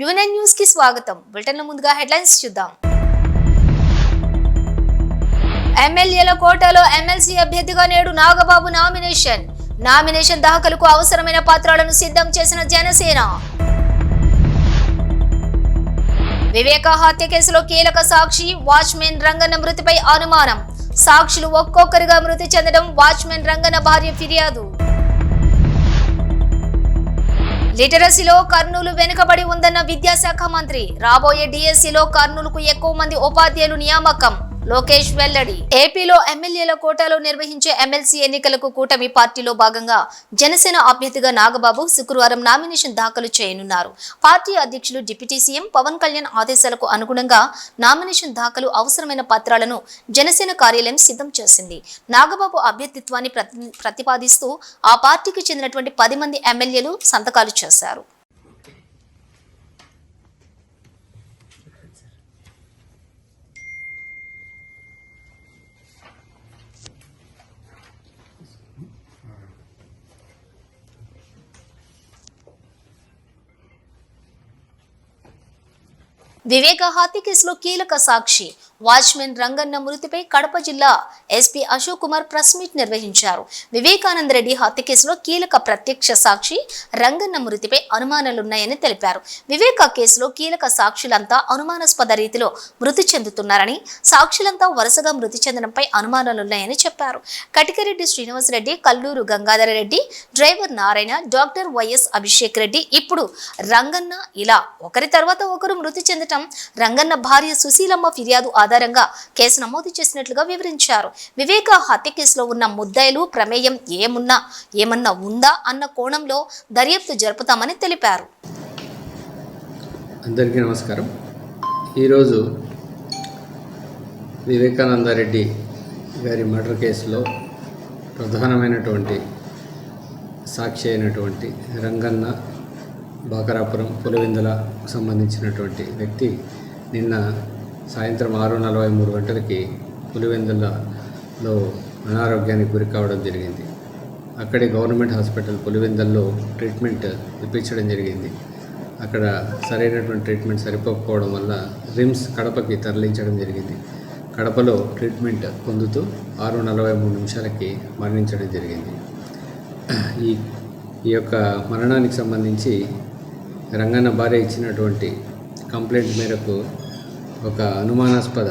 యువనైన్ న్యూస్కి స్వాగతం. బులెటిన్ ముందుగా హెడ్లైన్స్ చూద్దాం. ఎమ్మెల్యేల కోటాలో ఎమ్మెల్సీ అభ్యర్థిగా నేడు నాగబాబు నామినేషన్. నామినేషన్ దాఖలకు అవసరమైన పత్రాలను సిద్ధం చేసిన జనసేన. వివేక హత్య కేసులో కీలక సాక్షి వాచ్మెన్ రంగన్న మృతిపై అనుమానం. సాక్షులు ఒక్కొక్కరిగా మృతి చెందడం వాచ్మెన్ రంగన్న భార్య ఫిర్యాదు. లిటరసీలో కర్నూలు వెనుకబడి ఉందన్న విద్యాశాఖ మంత్రి. రాబోయే డిఎస్సిలో కర్నూలుకు ఎక్కువ మంది ఉపాధ్యాయులు నియామకం. లోకేష్ వెల్లడి. ఏపీలో ఎమ్మెల్యేల కోటాలో నిర్వహించే ఎమ్మెల్సీ ఎన్నికలకు కూటమి పార్టీలో భాగంగా జనసేన అభ్యర్థిగా నాగబాబు శుక్రవారం నామినేషన్ దాఖలు చేయనున్నారు. పార్టీ అధ్యక్షులు డిప్యూటీ సీఎం పవన్ కళ్యాణ్ ఆదేశాలకు అనుగుణంగా నామినేషన్ దాఖలు అవసరమైన పత్రాలను జనసేన కార్యాలయం సిద్ధం చేసింది. నాగబాబు అభ్యర్థిత్వాన్ని ప్రతి- ప్రతిపాదిస్తూ ఆ పార్టీకి చెందినటువంటి పది మంది ఎమ్మెల్యేలు సంతకాలు చేశారు. వివేక హత్య కేసులో కీలక సాక్షి వాచ్మెన్ రంగన్న మృతిపై కడప జిల్లా SP Ashok Kumar press meet నిర్వహించారు. వివేకానంద రెడ్డి హత్య కేసులో కీలక ప్రత్యక్ష సాక్షి రంగన్న మృతిపై అనుమానాలున్నాయని తెలిపారు. వివేక కేసులో కీలక సాక్షులంతా అనుమానాస్పద రీతిలో మృతి చెందుతున్నారని సాక్షులంతా వరుసగా మృతి చెందడంపై అనుమానాలున్నాయని చెప్పారు. Katikareddy Srinivasareddy Kalluru Gangadhara Reddy driver Narayana doctor YS Abhishek Reddy ఇప్పుడు రంగన్న ఇలా ఒకరి తర్వాత ఒకరు మృతి చెందటం రంగన్న భార్య సుశీలమ్మ ఫిర్యాదు ఆధారంగా కేసు నమోదు చేసినట్లుగా వివరించారు. వివేక హత్య కేసులో ఉన్న ముద్దాయిలు ప్రమేయం ఏమున్నా ఏమన్నా ఉందా అన్న కోణంలో దర్యాప్తు జరుపుతామని తెలిపారు. అందరికీ నమస్కారం. ఈరోజు వివేకానందరెడ్డి గారి మర్డర్ కేసులో ప్రధానమైనటువంటి సాక్షి అయినటువంటి రంగన్న బాకరాపురం పులివెందులకు సంబంధించినటువంటి వ్యక్తి నిన్న సాయంత్రం ఆరు నలభై మూడు గంటలకి పులివెందులలో అనారోగ్యానికి గురి కావడం జరిగింది. అక్కడే గవర్నమెంట్ హాస్పిటల్ పులివెందల్లో ట్రీట్మెంట్ ఇప్పించడం జరిగింది. అక్కడ సరైనటువంటి ట్రీట్మెంట్ సరిపోకపోవడం వల్ల రిమ్స్ కడపకి తరలించడం జరిగింది. కడపలో ట్రీట్మెంట్ పొందుతూ ఆరు నలభై మూడు నిమిషాలకి మరణించడం జరిగింది. ఈ ఈ యొక్క మరణానికి సంబంధించి రంగన్న భార్య ఇచ్చినటువంటి కంప్లైంట్ మేరకు ఒక అనుమానాస్పద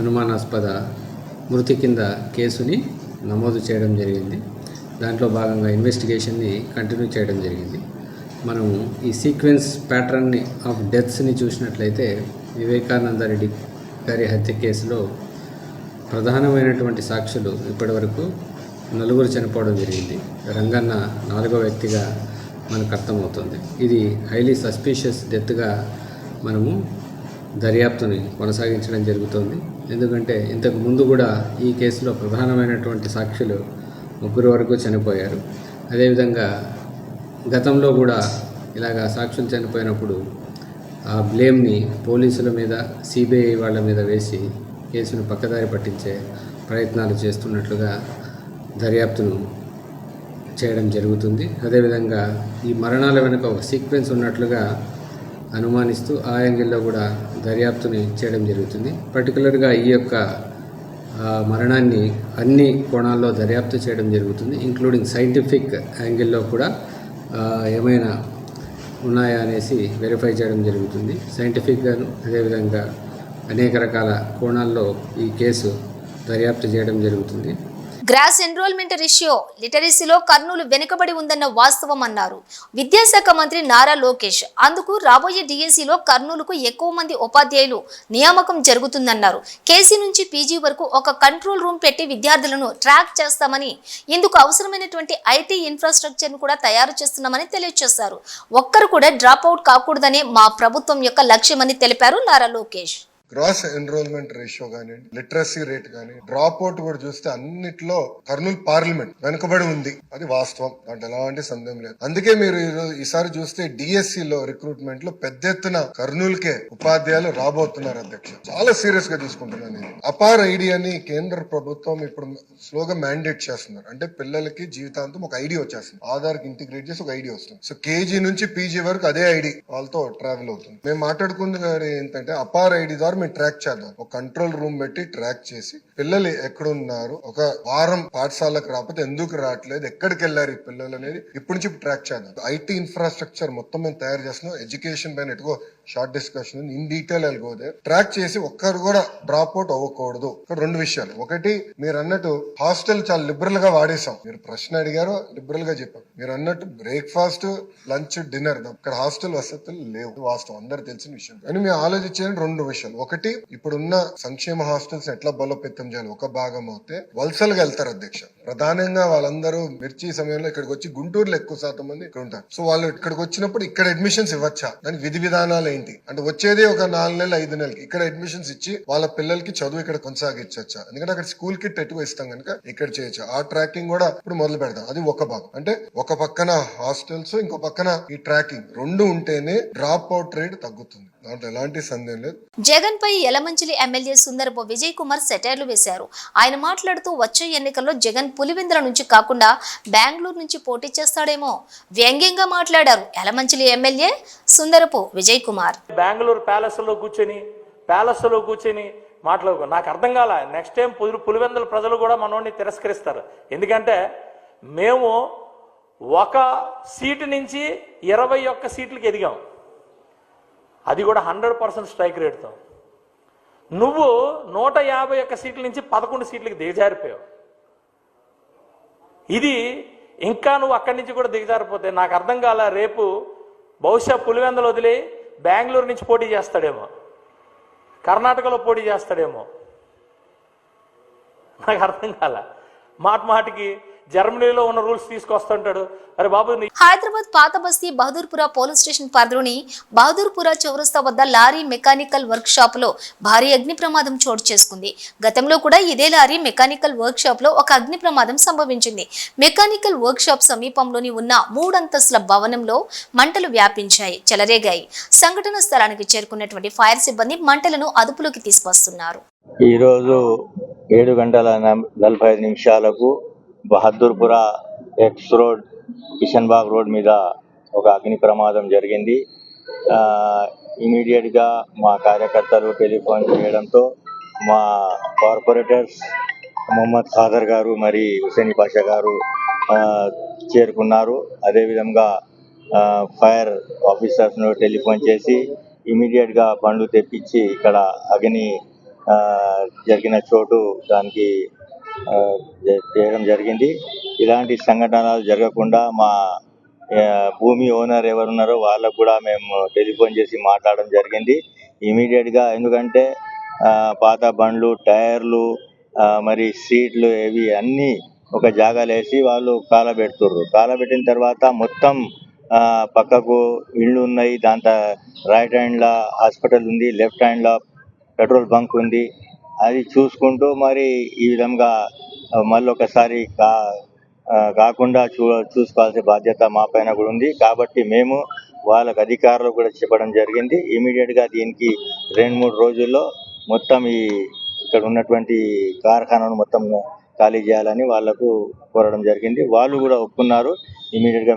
అనుమానాస్పద మృతి కింద కేసుని నమోదు చేయడం జరిగింది. దాంట్లో భాగంగా ఇన్వెస్టిగేషన్ని కంటిన్యూ చేయడం జరిగింది. మనం ఈ సీక్వెన్స్ ప్యాటర్న్ని ఆఫ్ డెత్స్ని చూసినట్లయితే వివేకానంద రెడ్డి గారి హత్య కేసులో ప్రధానమైనటువంటి సాక్షులు ఇప్పటివరకు నలుగురు చనిపోవడం జరిగింది. రంగన్న నాలుగో వ్యక్తిగా మనకు అర్థమవుతుంది. ఇది హైలీ సస్పీషియస్ డెత్గా మనము దర్యాప్తుని కొనసాగించడం జరుగుతోంది. ఎందుకంటే ఇంతకు ముందు కూడా ఈ కేసులో ప్రధానమైనటువంటి సాక్షులు ముగ్గురు వరకు చనిపోయారు. అదేవిధంగా గతంలో కూడా ఇలాగా సాక్షులు చనిపోయినప్పుడు ఆ బ్లేమ్ని పోలీసుల మీద సిబిఐ వాళ్ళ మీద వేసి కేసును పక్కదారి పట్టించే ప్రయత్నాలు చేస్తున్నట్లుగా దర్యాప్తును చేయడం జరుగుతుంది. అదేవిధంగా ఈ మరణాల వెనుక ఒక సీక్వెన్స్ ఉన్నట్లుగా అనుమానిస్తూ ఆ యాంగిల్లో కూడా దర్యాప్తుని చేయడం జరుగుతుంది. పర్టికులర్గా ఈ యొక్క మరణాన్ని అన్ని కోణాల్లో దర్యాప్తు చేయడం జరుగుతుంది. ఇంక్లూడింగ్ సైంటిఫిక్ యాంగిల్లో కూడా ఏమైనా ఉన్నాయా అనేసి వెరిఫై చేయడం జరుగుతుంది. సైంటిఫిక్గాను అదేవిధంగా అనేక రకాల కోణాల్లో ఈ కేసు దర్యాప్తు చేయడం జరుగుతుంది. గ్రాస్ ఎన్రోల్మెంట్ రేషియో లిటరసీలో కర్నూలు వెనుకబడి ఉందన్న వాస్తవం అన్నారు. విద్యాశాఖ మంత్రి నారా లోకేష్ అందుకు రాబోయే డిఎస్సిలో కర్నూలుకు ఎక్కువ మంది ఉపాధ్యాయులు నియామకం జరుగుతుందన్నారు. కేసీ నుంచి పీజీ వరకు ఒక కంట్రోల్ రూమ్ పెట్టి విద్యార్థులను ట్రాక్ చేస్తామని ఇందుకు అవసరమైనటువంటి ఐటీ ఇన్ఫ్రాస్ట్రక్చర్ను కూడా తయారు చేస్తున్నామని తెలియజేశారు ఒక్కరు కూడా డ్రాప్ అవుట్ కాకూడదనే మా ప్రభుత్వం యొక్క లక్ష్యమని తెలిపారు Nara Lokesh. Gross enrollment ratio కానివ్వండి లిటరసీ రేట్ కానీ డ్రాప్ అవుట్ కూడా చూస్తే అన్నిట్లో కర్నూలు పార్లమెంట్ వెనుకబడి ఉంది. అది వాస్తవం. దాంట్లో ఎలాంటి సందేహం లేదు. అందుకే మీరు ఈసారి చూస్తే డిఎస్సి లో రిక్రూట్మెంట్లో పెద్ద ఎత్తున కర్నూలుకే ఉపాధ్యాయులు రాబోతున్నారు అధ్యక్ష. చాలా సీరియస్గా తీసుకుంటున్నాను అపార్ ఐడి అని కేంద్ర ప్రభుత్వం ఇప్పుడు స్లోగా మ్యాండేట్ చేస్తున్నారు. అంటే పిల్లలకి జీవితాంతం ఒక ఐడి వచ్చేస్తుంది. ఆధార్కి ఇంటిగ్రేట్ చేసి ఒక ఐడి వస్తుంది. సో కేజీ నుంచి పీజీ వరకు అదే ఐడి వాళ్ళతో ట్రావెల్ అవుతుంది. మేము మాట్లాడుకుంది ఏంటంటే అపార్ ఐడి ద్వారా మేము ట్రాక్ చేద్దాం. ఒక కంట్రోల్ రూమ్ పెట్టి ట్రాక్ చేసి పిల్లలు ఎక్కడున్నారు? ఒక వారం పాఠశాలకు రాకపోతే ఎందుకు రావట్లేదు? ఎక్కడికి వెళ్ళారు ఈ పిల్లలు అనేది ఇప్పటి నుంచి ట్రాక్ చేద్దాం. ఐటీ ఇన్ఫ్రాస్ట్రక్చర్ మొత్తం మేము తయారు చేస్తున్నాం. ఎడ్యుకేషన్ పైన ఎటుకో షార్ట్ డిస్కషన్ ఇన్ డీటెయిల్ వెళ్ళిపోతే ట్రాక్ చేసి ఒక్కరు కూడా డ్రాప్ అవుట్ అవ్వకూడదు. ఇక్కడ రెండు విషయాలు. ఒకటి మీరు అన్నట్టు హాస్టల్ చాలా లిబరల్గా వాడేసాం మీరు ప్రశ్న అడిగారు లిబరల్గా చెప్పాం. మీరు అన్నట్టు బ్రేక్ఫాస్ట్ లంచ్ డిన్నర్ ఇక్కడ హాస్టల్ వసతులు లేవు. వాస్తవం. అందరు తెలిసిన విషయం. కానీ మేము ఆలోచించేది రెండు విషయాలు. ఒకటి ఇప్పుడున్న సంక్షేమ హాస్టల్స్ ఎట్లా బలోపేతం చేయాలి. ఒక భాగం అవుతే వలసలుగా వెళ్తారు అధ్యక్ష. ప్రధానంగా వాళ్ళందరూ మిర్చి సమయంలో ఇక్కడికి వచ్చి గుంటూరులో ఎక్కువ శాతం మంది ఇక్కడ ఉంటారు. సో వాళ్ళు ఇక్కడికి వచ్చినప్పుడు ఇక్కడ అడ్మిషన్స్ ఇవ్వచ్చా? దాని విధి విధానాలు ఏంటి? అంటే వచ్చేది ఒక నాలుగు నెలలు ఐదు నెలలకి ఇక్కడ అడ్మిషన్స్ ఇచ్చి వాళ్ళ పిల్లలకి చదువు ఇక్కడ కొనసాగించచ్చా? ఎందుకంటే అక్కడ స్కూల్ కిట్ ఎక్కువ ఇస్తాం కనుక ఇక్కడ చేయొచ్చు. ఆ ట్రాకింగ్ కూడా ఇప్పుడు మొదలు పెడదాం. అది ఒక భాగం. అంటే ఒక పక్కన హాస్టల్స్ ఇంకో పక్కన ఈ ట్రాకింగ్ రెండు ఉంటేనే డ్రాప్ అవుట్ రేట్ తగ్గుతుంది. దాంట్లో ఎలాంటి సందేహం లేదు. జగన్ పై యలమంచిలి ఎమ్మెల్యే సుందరపు విజయ్ కుమార్ సెటైర్లు వేశారు. ఆయన మాట్లాడుతూ వచ్చే ఎన్నికల్లో జగన్ పులివెందుల నుంచి కాకుండా బెంగళూరు నుంచి పోటీ చేస్తాడేమో వ్యంగ్యంగా మాట్లాడారు యలమంచిలి ఎమ్మెల్యే సుందరపు విజయ్ కుమార్. బెంగళూరు ప్యాలెస్లో కూర్చొని ప్యాలెస్లో కూర్చొని మాట్లాడుకో నాకు అర్థం కాల. నెక్స్ట్ టైం పులి పులివెందుల ప్రజలు కూడా మనోడిని తిరస్కరిస్తారు. ఎందుకంటే మేము ఒక సీటు నుంచి ఇరవై ఒక్క సీట్లకి ఎదిగాం. అది కూడా హండ్రెడ్ పర్సెంట్ స్ట్రైక్ రేట్తో. నువ్వు నూట యాభై ఒక్క సీట్ల నుంచి పదకొండు సీట్లకి దిగజారిపోయావు. ఇది ఇంకా నువ్వు అక్కడి నుంచి కూడా దిగజారిపోతే నాకు అర్థం కాల రేపు బహుశా పులివెందలు వదిలి బెంగళూరు నుంచి పోటీ చేస్తాడేమో. కర్ణాటకలో పోటీ చేస్తాడేమో. నాకు అర్థం కాల. మాట మాటికి జర్మనీలో ఉన్న రూల్స్ తీసుకొస్తుంటాడు. అరే బాబు హైదరాబాద్ పాత బస్తీ బహదూర్పుర పోలీస్ స్టేషన్ పరిధిలోని బహదూర్పుర చౌరస్తా వద్ద లారీ మెకానికల్ వర్క్ షాప్లో భారీ అగ్ని ప్రమాదం చోటు చేసుకుంది. గతంలో కూడా ఇదే లారీ మెకానికల్ వర్క్ షాప్లో ఒక అగ్ని ప్రమాదం సంభవించింది. మెకానికల్ వర్క్ షాప్ సమీపంలోని ఉన్న మూడంతస్తుల భవనంలో మంటలు వ్యాపించాయి చెలరేగాయి. సంఘటన స్థలానికి చేరుకున్నటువంటి ఫైర్ సిబ్బంది మంటలను అదుపులోకి తీసుకొస్తున్నారు ఈరోజు ఏడు గంటల నలభై ఐదు నిమిషాలకు Bahadurpura X road Kishan Bagh road మీద ఒక అగ్ని ప్రమాదం జరిగింది. ఇమీడియట్గా మా కార్యకర్తలు టెలిఫోన్ చేయడంతో మా కార్పొరేటర్స్ మొహమ్మద్ ఖాదర్ గారు మరి హుసేని పాషా గారు చేరుకున్నారు. అదేవిధంగా ఫైర్ ఆఫీసర్స్ను టెలిఫోన్ చేసి ఇమీడియట్గా బండ్లు తెప్పించి ఇక్కడ అగ్ని జరిగిన చోటు దానికి చేయడం జరిగింది. ఇలాంటి సంఘటనలు జరగకుండా మా భూమి ఓనర్ ఎవరున్నారో వాళ్ళకు కూడా మేము టెలిఫోన్ చేసి మాట్లాడడం జరిగింది. ఇమీడియట్గా ఎందుకంటే పాత బండ్లు టైర్లు మరి సీట్లు ఇవి అన్నీ ఒక జాగాలో వేసి వాళ్ళు కాలబెడుతుర్రు. కాలబెట్టిన తర్వాత మొత్తం పక్కకు ఇళ్ళు ఉన్నాయి. దాంతో రైట్ హ్యాండ్లో హాస్పిటల్ ఉంది లెఫ్ట్ హ్యాండ్లో పెట్రోల్ బంక్ ఉంది. అది చూసుకుంటూ మరి ఈ విధంగా మళ్ళీ ఒకసారి కా కాకుండా చూ చూసుకోవాల్సిన బాధ్యత మా పైన కూడా ఉంది. కాబట్టి మేము వాళ్ళకు అధికారులు కూడా చెప్పడం జరిగింది. ఇమీడియట్గా దీనికి రెండు మూడు రోజుల్లో మొత్తం ఈ ఇక్కడ ఉన్నటువంటి కార్ఖానాను మొత్తం ఖాళీ చేయాలని వాళ్ళకు కోరడం జరిగింది. వాళ్ళు కూడా ఒప్పుకున్నారు.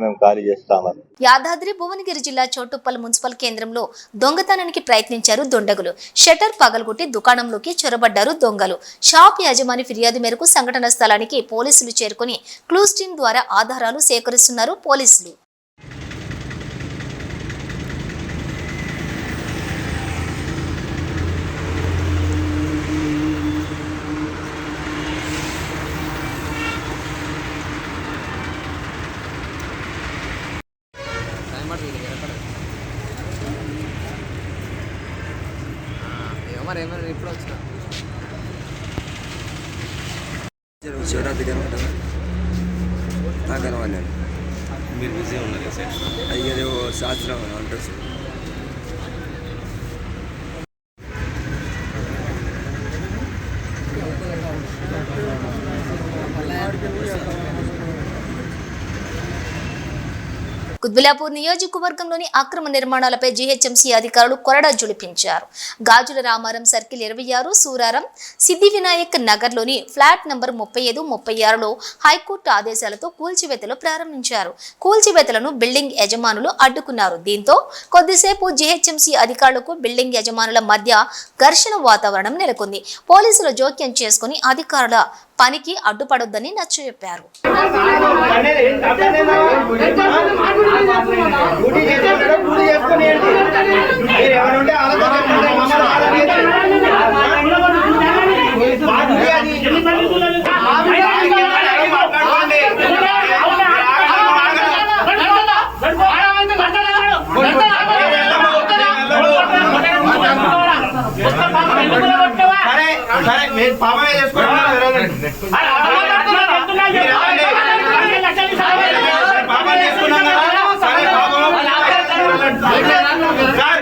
మేము ఖాళీ చేస్తామని. యాదాద్రి భువనగిరి జిల్లా చోటుప్పల్ మున్సిపల్ కేంద్రంలో దొంగతనానికి ప్రయత్నించారు దొండగులు. షట్టర్ పగలగొట్టి దుకాణంలోకి చొరబడ్డారు దొంగలు. షాప్ యజమాని ఫిర్యాదు మేరకు సంఘటన స్థలానికి పోలీసులు చేరుకుని క్లూస్ టీం ద్వారా ఆధారాలు సేకరిస్తున్నారు పోలీసులు. మరి ఏమైనా ఇప్పుడు వచ్చినా? శివరాత్రి కనబడ్డా నాకు కనబడ్డాను మీరు బిజీ ఉన్నారు సార్. అయ్యేదేవో శాస్త్రం అంటారు సార్. విలాపూర్ నియోజకవర్గంలోని అక్రమ నిర్మాణాలపై జీహెచ్ఎంసీ అధికారులు కొరడా జులిపించారు గాజుల రామారం సర్కిల్ ఇరవై ఆరు సూరారం సిద్ధి వినాయక్ నగర్లోని ఫ్లాట్ నంబర్ ముప్పై ఐదు ముప్పై ఆరులో హైకోర్టు ఆదేశాలతో కూల్చివేతలు ప్రారంభించారు కూల్చివేతలను బిల్డింగ్ యజమానులు అడ్డుకున్నారు దీంతో కొద్దిసేపు జీహెచ్ఎంసీ అధికారులకు బిల్డింగ్ యజమానుల మధ్య ఘర్షణ వాతావరణం నెలకొంది పోలీసులు జోక్యం చేసుకుని అధికారుల పనికి అడ్డుపడొద్దని నచ్చజెప్పారు సరే సరే మీరు పాపమే చేసుకోండి పాపం చేసుకున్నాం కదా సరే పాపం సార్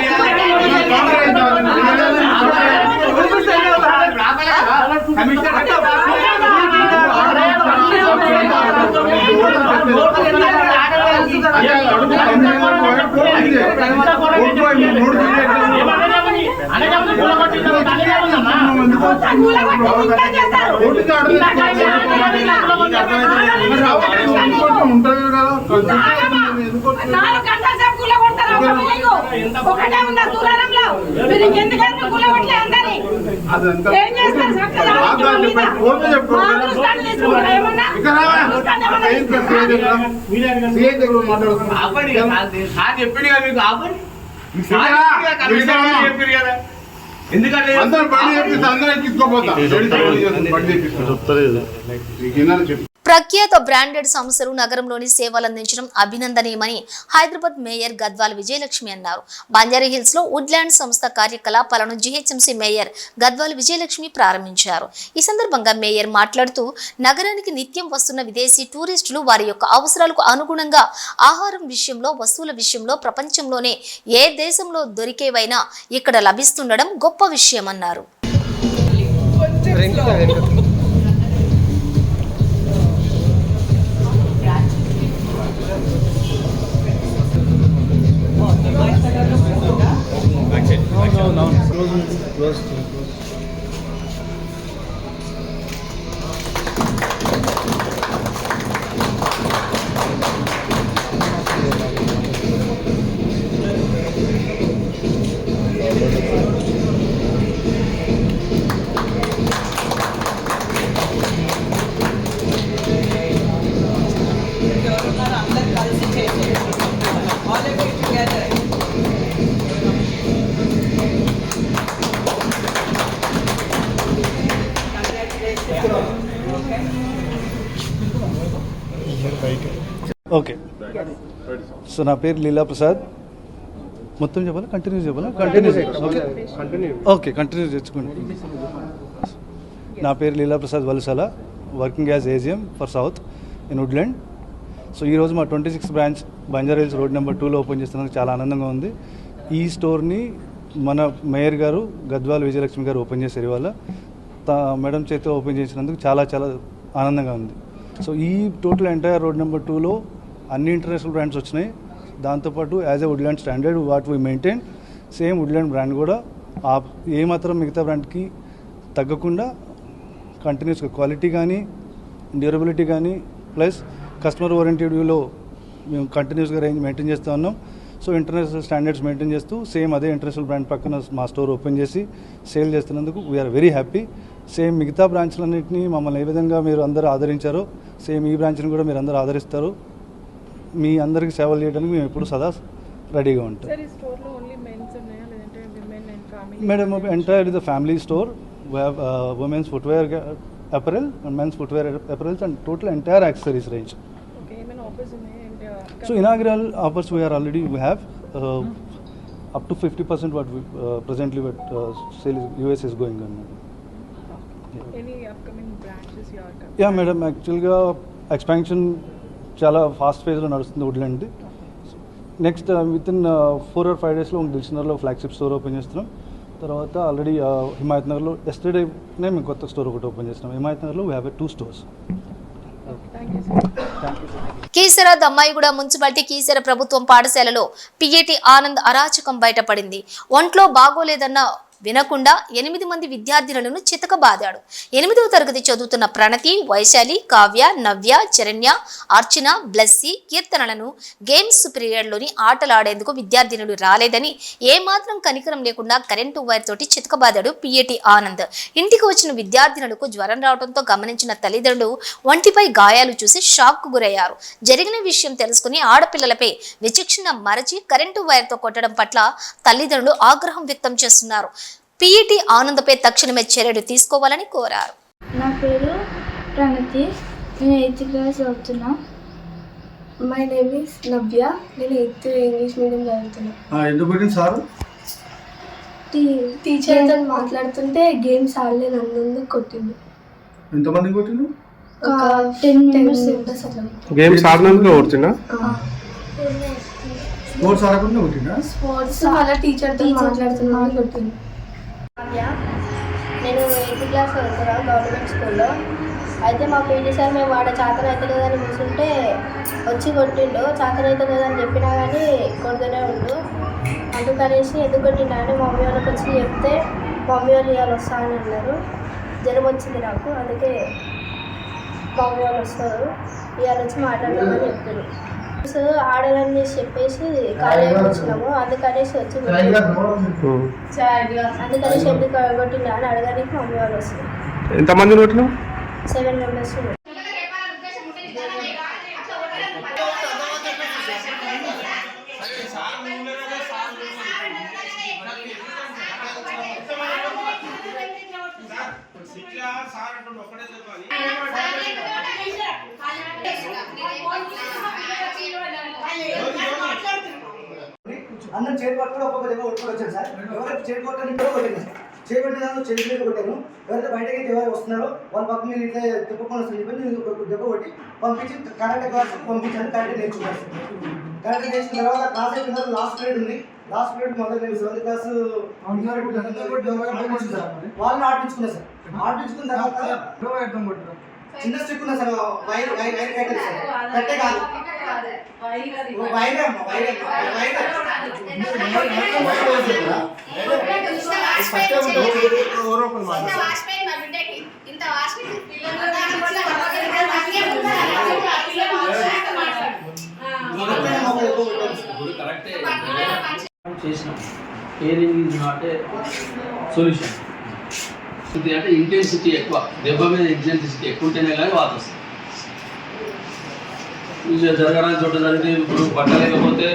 మీరు కూడా అనుకున్నారు? కూలగొట్టి ఇంకా చేస్తారు. నాలుగు గంటల సేపు కూలగొడతారు ఒక బిల్డింగ్. ఒకటే మీరు ఏం చేస్తారు? చక్కగా చెప్పింది కదా మీకు ఆపండి. ఎందుకంటే అందరు బండి చెప్పిస్తే అందరూ ఎక్కించుకోపోతా బండి చెప్పిస్తారు ప్రఖ్యాత బ్రాండెడ్ సంస్థలు నగరంలోని సేవలు అందించడం అభినందనీయమని హైదరాబాద్ మేయర్ గద్వాల్ విజయలక్ష్మి అన్నారు. బంజారీహిల్స్లో వుడ్లాండ్ సంస్థ కార్యకలాపాలను జీహెచ్ఎంసీ మేయర్ గద్వాల్ విజయలక్ష్మి ప్రారంభించారు. ఈ సందర్భంగా మేయర్ మాట్లాడుతూ నగరానికి నిత్యం వస్తున్న విదేశీ టూరిస్టులు వారి యొక్క అవసరాలకు అనుగుణంగా ఆహారం విషయంలో వస్తువుల విషయంలో ప్రపంచంలోనే ఏ దేశంలో దొరికేవైనా ఇక్కడ లభిస్తుండడం గొప్ప విషయమన్నారు. ఓకే సో నా పేరు లీలా ప్రసాద్. మొత్తం చెప్పాలా? కంటిన్యూ చెప్పాలా? కంటిన్యూ ఓకే ఓకే కంటిన్యూ తెచ్చుకోండి నా పేరు Leela Prasad Valasala working as AGM for south in Woodland so ఈరోజు మా twenty six branch Banjara hills road number టూలో ఓపెన్ చేస్తున్నందుకు చాలా ఆనందంగా ఉంది. ఈ స్టోర్ని మన మేయర్ గారు గద్వాల్ విజయలక్ష్మి గారు ఓపెన్ చేశారు ఇవాళ. తా మేడం చేతితో ఓపెన్ చేసినందుకు చాలా చాలా ఆనందంగా ఉంది. సో ఈ టోటల్ ఎంటైర్ రోడ్ నెంబర్ టూలో అన్ని ఇంటర్నేషనల్ బ్రాండ్స్ వచ్చినాయి. దాంతోపాటు as a Woodland standard what we maintain same Woodland brand కూడా ఆ ఏమాత్రం మిగతా బ్రాండ్కి తగ్గకుండా కంటిన్యూస్గా క్వాలిటీ కానీ డ్యూరబిలిటీ కానీ ప్లస్ కస్టమర్ ఓరియంటెడ్ వ్యూలో మేము కంటిన్యూస్గా రేంజ్ మెయింటైన్ చేస్తూ ఉన్నాం. సో ఇంటర్నేషనల్ స్టాండర్డ్స్ మెయింటైన్ చేస్తూ సేమ్ అదే ఇంటర్నేషనల్ బ్రాండ్ పక్కన మా స్టోర్ ఓపెన్ చేసి సేల్ చేస్తున్నందుకు we are very happy same మిగతా బ్రాంచ్లన్నింటినీ మమ్మల్ని ఏ విధంగా మీరు అందరూ ఆదరించారో సేమ్ ఈ బ్రాంచ్ని కూడా మీరు అందరూ ఆదరిస్తారు. మీ అందరికీ సేవలు చేయడానికి మేము ఎప్పుడు సదా రెడీగా ఉంటాం సార్ ఈ స్టోర్లో ఓన్లీ మెన్స్ ఉన్నాయా లేదంటే women and family madam entire ఇది family store we have women's footwear apparel and men's footwear apparels and total entire accessories range okay ఏమైనా ఆఫర్స్ ఉన్నాయా అంటే So inaugural offers we are already we have uh, up to 50% what we uh, presently what uh, sale is, US is going on. Any upcoming branches you are yeah madam యాక్చువల్గా expansion చాలా fast ఫేజ్లో నడుస్తుంది Woodland next with in four or five డేస్లో దిల్షనర్లో flagship store open చేస్తున్నాం. తర్వాత already Himayat నగర్లో ఎస్టర్డేనే మేము కొత్త స్టోర్ ఒకటి ఓపెన్ చేస్తున్నాం. హిమాయత్ నగర్లో we have two stores thank you sir Keesara Dammaiguda municipality Keesara ప్రభుత్వం పాఠశాలలో పిఏటి ఆనంద్ అరాచకం బయటపడింది. ఒంట్లో బాగోలేదన్న వినకుండా ఎనిమిది మంది విద్యార్థినులను చితకబాదాడు. ఎనిమిదవ తరగతి చదువుతున్న ప్రణతి వైశాలి కావ్య నవ్య చరణ్య అర్చన బ్లెస్సీ కీర్తనలను గేమ్స్ పీరియడ్లోని ఆటలాడేందుకు విద్యార్థినులు రాలేదని ఏమాత్రం కనికరం లేకుండా కరెంటు వైర్ తోటి చితకబాదాడు పిఏటి ఆనంద్. ఇంటికి వచ్చిన విద్యార్థినులకు జ్వరం రావడంతో గమనించిన తల్లిదండ్రులు ఒంటిపై గాయాలు చూసి షాక్కు గురయ్యారు. జరిగిన విషయం తెలుసుకుని ఆడపిల్లలపై విచక్షణ మరచి కరెంటు వైర్తో కొట్టడం పట్ల తల్లిదండ్రులు ఆగ్రహం వ్యక్తం చేస్తున్నారు. పిఈటి ఆనందపై తక్షణమే చర్యలు తీసుకోవాలని కోరారు. నా పేరు ప్రణతి నేను ఎయిత్ క్లాస్ చదువుతున్నా. My name is Navya. నేను ఎయిత్ ఇంగ్లీష్ మీడియం చదువుతున్నా. ఎందుకు పెట్టింది సార్? టీ టీచర్తో మాట్లాడుతుంటే గేమ్స్ ఆడలే నన్ను కొట్టిండు? ఎంతమంది కొట్టిండు? టెన్ మెంబర్స్ మెంబర్స్ అట్లా గేమ్స్ ఆడినందుకు స్పోర్ట్స్ ఆడకుండా కొట్టిండా? స్పోర్ట్స్ వాళ్ళ టీచర్తో మాట్లాడుతున్నా కావ్య. నేను ఎయిత్ క్లాస్ చదువుతున్నాను గవర్నమెంట్ స్కూల్లో. అయితే మా పీటీ సార్ మేము వాడ చాకర అయితే లేదని కూర్చుంటే వచ్చి కొట్టిండు. చాకర అయితే లేదని చెప్పినా కానీ కొడుతూనే ఉండు. అందుకనేసి ఎందుకు కొట్టిండు అని మమ్మీ వాళ్ళకి వచ్చి చెప్తే మమ్మీ వాళ్ళు ఇవాళ వస్తా అని అన్నారు. జ్వరం వచ్చింది నాకు అందుకే మమ్మీ వాళ్ళు వస్తారు. ఇవాళ వచ్చి మాట్లాడదామని చెప్పారు సో ఆడదని చెప్పేసి కాలేజీ వచ్చినాము అందుకనేసి వచ్చి. అందుకనేసి ఎందుకు అని అడగడానికి వస్తారు ఎంతమంది సెవెన్ మెంబర్స్ అందరం చేతి ఒక్కొక్క దగ్గర ఒట్టుకొని వచ్చాను సార్. ఎవరైతే చేతి కొట్టని కూడా కొట్టాను సార్? చేతి కొట్టిన దాన్ని చేతి మీద కొట్టాను ఎవరైతే బయటకి ఎవరు వస్తున్నారో వాళ్ళ పక్కన మీరు ఇట్లా తిప్పకుండా చెప్పి దెబ్బ కొట్టి పంపించి కరెంట్ క్లాస్ పంపించాను కరెంట్ నేర్చుకున్నాను కరెంట్ నేర్చుకున్న తర్వాత క్లాస్ అయిపోయిన తర్వాత లాస్ట్ పీరియడ్ ఉంది లాస్ట్ పీరియడ్ మొదలు నేను సెవెంత్ క్లాస్ వాళ్ళని ఆడిపించుకున్నా సార్ ఆడిపించుకున్న తర్వాత చిన్న స్టిక్ ఉన్నా సార్ వైర్ వైర్ వైర్ కట్టారు సార్ కట్టే కాదు వైర్ అమ్మ వైర్ అమ్మ వైర్ చేసినాం. Caring is not a solution. ఇది అంటే ఇంటెన్సిటీ ఎక్కువ. దెబ్బ మీద ఇంటెన్సిటీ ఎక్కువ ఉంటేనే కానీ వాత వస్తుంది. జరగడానికి చోట జరిగితే ఇప్పుడు బట్ట లేకపోతే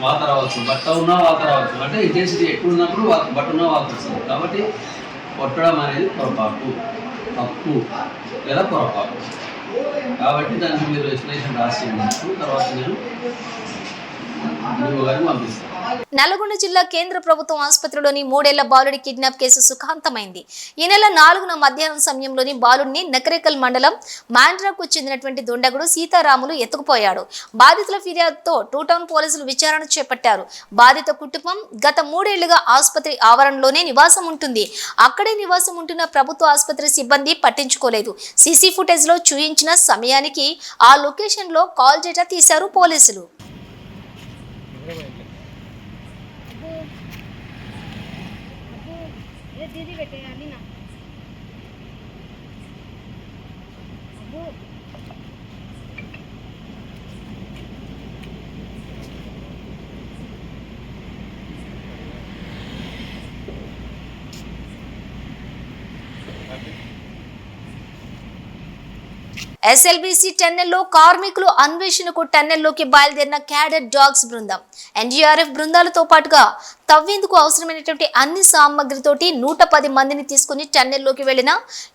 వాత రావచ్చు. బట్ట ఉన్నా వాత రావచ్చు. అంటే ఇంటెన్సిటీ ఎక్కువ ఉన్నప్పుడు వాత బట్ట ఉన్నా వాత వస్తుంది. కాబట్టి కొట్టడం అనేది పొరపాటు. తప్పు లేదా పొరపాటు. కాబట్టి దానికి మీరు ఎక్స్ప్లెనేషన్ రాసి తర్వాత నేను నల్గొండ జిల్లా కేంద్ర ప్రభుత్వం ఆసుపత్రిలోని మూడేళ్ళ బాలుడి కిడ్నాప్ కేసు సుఖాంతమైంది. ఈ నెల నాలుగున మధ్యాహ్నం సమయంలోని బాలుడిని నకరేకల్ మండలం మాండ్రాకు చెందినటువంటి దుండగుడు సీతారాములు ఎత్తుకుపోయాడు. బాధితుల ఫిర్యాదుతో టూ టౌన్ పోలీసులు విచారణ చేపట్టారు. బాధిత కుటుంబం గత మూడేళ్ళుగా ఆసుపత్రి ఆవరణలోనే నివాసం ఉంటుంది. అక్కడే నివాసం ఉంటున్న ప్రభుత్వ ఆసుపత్రి సిబ్బంది పట్టించుకోలేదు. సీసీ ఫుటేజ్లో చూయించిన సమయానికి ఆ లొకేషన్లో కాల్ డేటా తీశారు పోలీసులు. दीदी बेटे ఎస్ఎల్బిసి టెన్నెల్లో కార్మికులు అన్వేషణకు టెన్నెల్లోకి బయలుదేరిన క్యాడెట్ డాగ్స్ బృందం. ఎన్డీఆర్ఎఫ్ బృందాలతో పాటుగా తవ్వేందుకు అవసరమైనటువంటి అన్ని సామగ్రితోటి నూట పది మందిని తీసుకుని టెన్నెల్లోకి వెళ్ళిన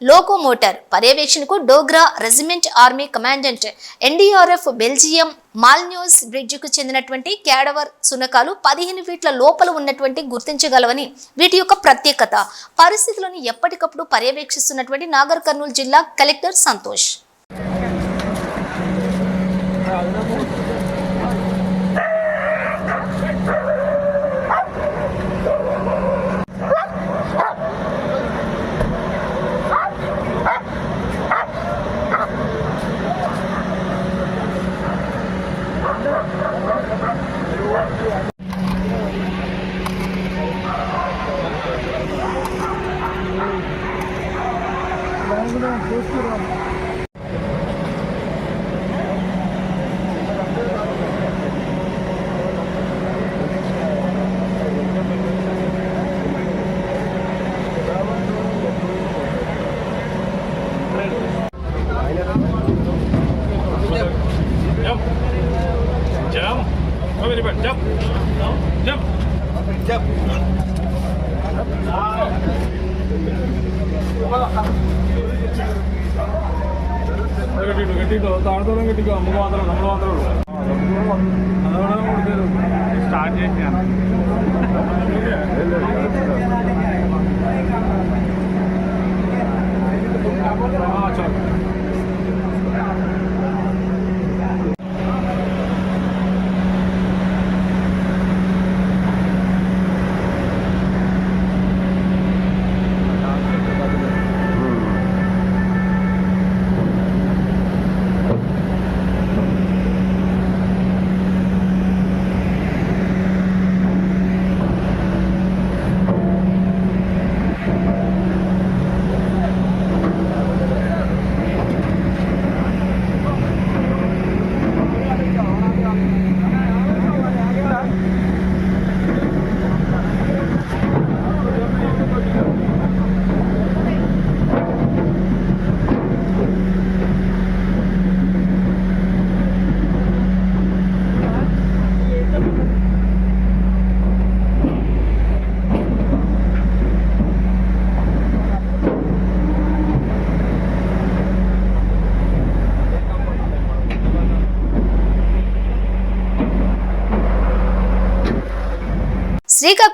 locomotor పర్యవేక్షణకు Dogra regiment army commandant NDRF Belgium మాల్న్యూస్ బ్రిడ్జికు చెందినటువంటి క్యాడవర్ సునకాలు పదిహేను ఫీట్ల లోపల ఉన్నటువంటి గుర్తించగలవని వీటి యొక్క ప్రత్యేకత. పరిస్థితులను ఎప్పటికప్పుడు పర్యవేక్షిస్తున్నటువంటి నాగర్ కర్నూలు జిల్లా కలెక్టర్ సంతోష్. കെട്ടിട്ടു കെട്ടിട്ടോ താഴത്തോളം കെട്ടിക്കോ നമുക്ക് മാത്രമേ നമ്മൾ മാത്രമേ ഉള്ളൂ അതോടെ സ്റ്റാർട്ട് ചെയ്യാൻ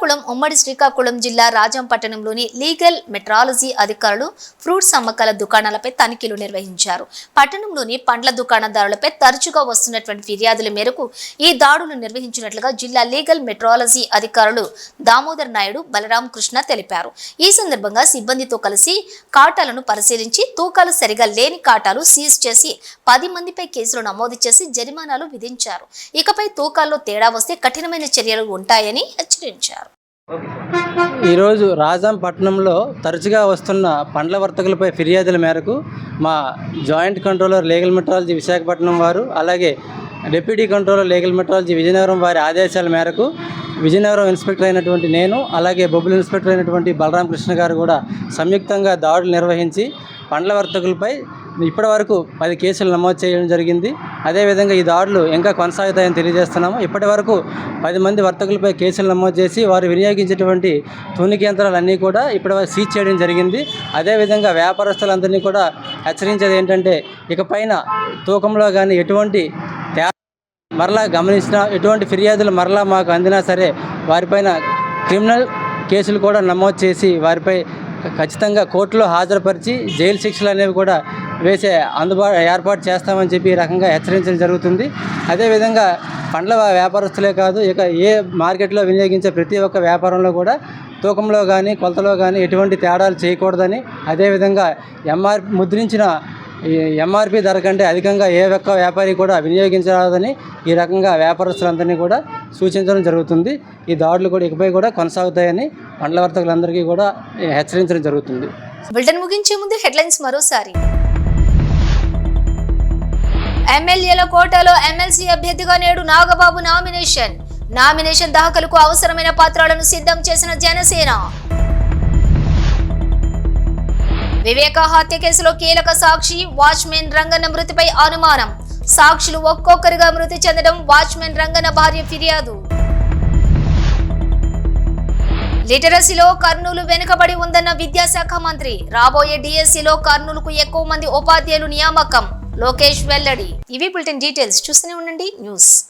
శ్రీకాకుళం ఉమ్మడి శ్రీకాకుళం జిల్లా రాజంపట్టణంలోని లీగల్ మెట్రాలజీ అధికారులు ఫ్రూట్స్ అమ్మకాల దుకాణాలపై తనిఖీలు నిర్వహించారు. పట్టణంలోని పండ్ల దుకాణదారులపై తరచుగా వస్తున్నటువంటి ఫిర్యాదుల మేరకు ఈ దాడులు నిర్వహించినట్లుగా జిల్లా లీగల్ మెట్రాలజీ అధికారులు దామోదర్ నాయుడు బలరాం కృష్ణ తెలిపారు. ఈ సందర్భంగా సిబ్బందితో కలిసి కాటాలను పరిశీలించి తూకాలు సరిగా లేని కాటాలు సీజ్ చేసి పది మందిపై కేసులు నమోదు చేసి జరిమానాలు విధించారు. ఇకపై తూకాల్లో తేడా వస్తే కఠినమైన చర్యలు ఉంటాయని హెచ్చరించారు. ఈరోజు రాజాంపట్నంలో తరచుగా వస్తున్న పండ్ల వర్తకులపై ఫిర్యాదుల మేరకు మా joint controller legal metrology Visakhapatnam వారు అలాగే deputy controller legal metrology Vizianagaram వారి ఆదేశాల మేరకు విజయనగరం ఇన్స్పెక్టర్ అయినటువంటి నేను అలాగే బొబ్బులు ఇన్స్పెక్టర్ అయినటువంటి బలరామకృష్ణ గారు కూడా సంయుక్తంగా దాడులు నిర్వహించి పండ్ల వర్తకులపై ఇప్పటి వరకు పది కేసులు నమోదు చేయడం జరిగింది. అదేవిధంగా ఈ దాడులు ఇంకా కొనసాగుతాయని తెలియజేస్తున్నాము. ఇప్పటి వరకు పది మంది వర్తకులపై కేసులు నమోదు చేసి వారు వినియోగించేటువంటి తూనిక యంత్రాలన్నీ కూడా ఇప్పటి వరకు సీజ్ చేయడం జరిగింది. అదేవిధంగా వ్యాపారస్తులందరినీ కూడా హెచ్చరించేది ఏంటంటే ఇకపైన తూకంలో కానీ ఎటువంటి తే మరలా గమనించిన ఎటువంటి ఫిర్యాదులు మరలా మాకు అందినా సరే వారిపైన క్రిమినల్ కేసులు కూడా నమోదు చేసి వారిపై ఖచ్చితంగా కోర్టులో హాజరుపరిచి జైలు శిక్షలు అనేవి కూడా వేసే అందుబా ఏర్పాటు చేస్తామని చెప్పి ఈ రకంగా హెచ్చరించడం జరుగుతుంది. అదేవిధంగా పండ్ల వ్యాపారస్తులే కాదు ఇక ఏ మార్కెట్లో వినియోగించే ప్రతి ఒక్క వ్యాపారంలో కూడా తూకంలో కానీ కొలతలో కానీ ఎటువంటి తేడాలు చేయకూడదని అదేవిధంగా ఎంఆర్ ముద్రించిన ఎంఆర్పి ధర కంటే అధికంగా ఏ ఒక్క వ్యాపారి కూడా వినియోగించరాదని ఈ రకంగా వ్యాపారస్తులందరినీ కూడా సూచించడం జరుగుతుంది. ఈ దాడులు కూడా ఇకపై కూడా కొనసాగుతాయని పండ్ల వర్తకులందరికీ కూడా హెచ్చరించడం జరుగుతుంది. బులెటిన్ ముగించే ముందు హెడ్లైన్స్ మరోసారి. ఎమ్మెల్యేల కోటాలో ఎమ్మెల్సీ అభ్యర్థిగా నేడు నాగబాబు నామినేషన్. నామినేషన్ దాఖలకు అవసరమైన పత్రాలను సిద్ధం చేసిన జనసేన. వివేక హత్య కేసులో కీలక సాక్షి వాచ్మెన్ రంగన్న మృతిపై అనుమానం. సాక్షులు ఒక్కొక్కరిగా మృతి చెందడం వాచ్మెన్ రంగన్న భార్య ఫిర్యాదు. లిటరసీలో కర్నూలు వెనుకబడి ఉందన్న విద్యాశాఖ మంత్రి. రాబోయే డిఎస్సిలో కర్నూలుకు ఎక్కువ మంది ఉపాధ్యాయులు నియామకం. లోకేష్ వెల్లడి. ఇవి బులెటిన్ డీటెయిల్స్. చూస్తూనే ఉండండి. న్యూస్.